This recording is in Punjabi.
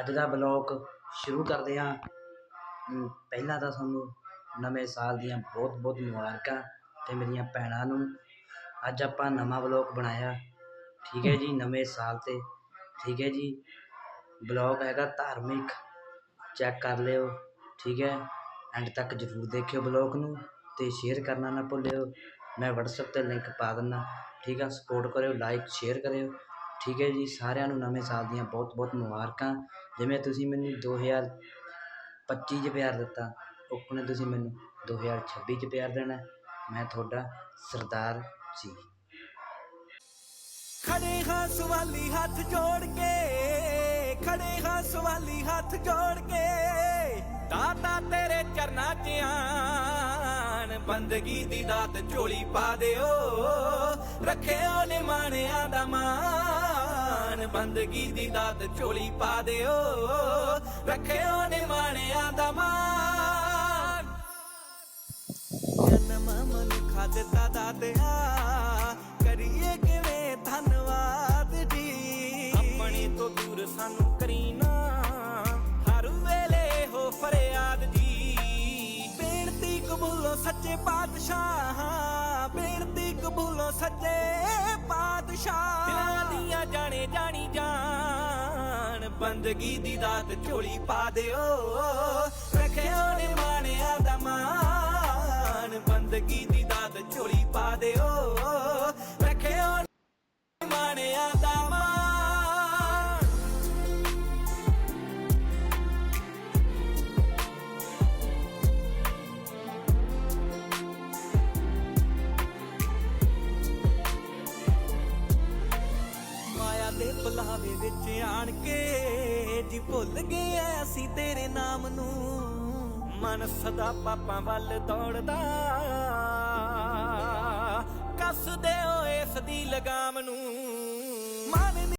ਅੱਜ ਦਾ ਬਲੋਗ ਸ਼ੁਰੂ ਕਰਦੇ ਹਾਂ। ਪਹਿਲਾਂ ਤਾਂ ਤੁਹਾਨੂੰ ਨਵੇਂ ਸਾਲ ਦੀਆਂ ਬਹੁਤ ਬਹੁਤ ਮੁਬਾਰਕਾਂ ਅਤੇ ਮੇਰੀਆਂ ਭੈਣਾਂ ਨੂੰ। ਅੱਜ ਆਪਾਂ ਨਵਾਂ ਬਲੌਗ ਬਣਾਇਆ। ਠੀਕ ਹੈ ਜੀ, ਨਵੇਂ ਸਾਲ ਤੇ। ਠੀਕ ਹੈ ਜੀ ਬਲੌਗ ਹੈਗਾ ਧਾਰਮਿਕ। ਚੈੱਕ ਕਰ ਲਿਓ। ਠੀਕ ਹੈ ਐਂਡ ਤੱਕ ਜਰੂਰ ਦੇਖਿਓ ਬਲੌਗ ਨੂੰ ਅਤੇ ਸ਼ੇਅਰ ਕਰਨਾ ਨਾ ਭੁੱਲਿਓ। ਮੈਂ WhatsApp ਤੇ ਲਿੰਕ ਪਾ ਦਿੰਦਾ। ਠੀਕ ਆ ਸਪੋਰਟ ਕਰਿਓ ਲਾਈਕ ਸ਼ੇਅਰ ਕਰਿਓ। ਠੀਕ ਹੈ ਜੀ, ਸਾਰਿਆਂ ਨੂੰ ਨਵੇਂ ਸਾਲ ਦੀਆਂ ਬਹੁਤ ਬਹੁਤ ਮੁਬਾਰਕਾਂ। ਜਿਵੇਂ ਤੁਸੀਂ ਮੈਨੂੰ 2025 ਚ ਪਿਆਰ ਦਿੱਤਾ ਉਪਨੇ ਤੁਸੀਂ ਮੈਨੂੰ 2026 ਚ ਪਿਆਰ ਦੇਣਾ ਮੈਂ ਤੁਹਾਡਾ ਸਰਦਾਰ ਜੀ ਖੜੇ ਹਾਂ ਸਵਾਲੀ ਹੱਥ ਜੋੜ ਕੇ, ਖੜੇ ਹਾਂ ਸਵਾਲੀ ਹੱਥ ਜੋੜ ਕੇ। ਦਾਤਾ ਤੇਰੇ ਚਰਨਾਂ 'ਚ ਆਣ, ਬੰਦਗੀ ਦੀ ਦਾਤ ਝੋਲੀ ਪਾ ਦਿਓ। ਰੱਖਿਓ ਨੇ ਮਾਣਿਆਂ ਦਾ ਮਾਣ। ਬੰਦਗੀ ਦੀ ਦਾਤ ਝੋਲੀ ਪਾ ਦਿਓ। ਰੱਖਿਓ ਨੇ ਮਾਣਿਆਂ ਦਾ ਮਾਣ। ਜਨਮ ਮਨੁੱਖਾ ਦਿੱਤਾ ਦਾਤਿਆ। ਕਰੀਏ ਕਿਵੇਂ ਧੰਨਵਾਦ ਜੀ। ਆਪਣੇ ਤੋਂ ਦੂਰ ਸਾਨੂੰ ਕਰੀ ਹਰ ਵੇਲੇ ਹੋ ਫਰਿਆਦ ਜੀ। ਬੇਨਤੀ ਕਬੂਲੋ ਸੱਚੇ ਪਾਤਸ਼ਾਹ। ਬੇਨਤੀ ਕਬੂਲੋ ਸੱਚੇ ਪਾਤਸ਼ਾਹ। ਬੰਦਗੀ ਦੀ ਦਾਤ ਝੋਲੀ ਪਾ ਦਿਓ। ਰੱਖਿਓ ਨੇ ਮਾਣਿਆ ਦਾ ਮਾਣ ਬੰਦਗੀ ਮਾਇਆ ਵਿੱਚ ਆਣ ਕੇ ਜੀ ਭੁੱਲ ਗਏ ਆ ਅਸੀਂ ਤੇਰੇ ਨਾਮ ਨੂੰ। ਮਨ ਸਦਾ ਪਾਪਾਂ ਵੱਲ ਦੌੜਦਾ। ਕੱਸ ਦਿਓ ਇਸ ਦੀ ਲਗਾਮ ਨੂੰ। ਮਨ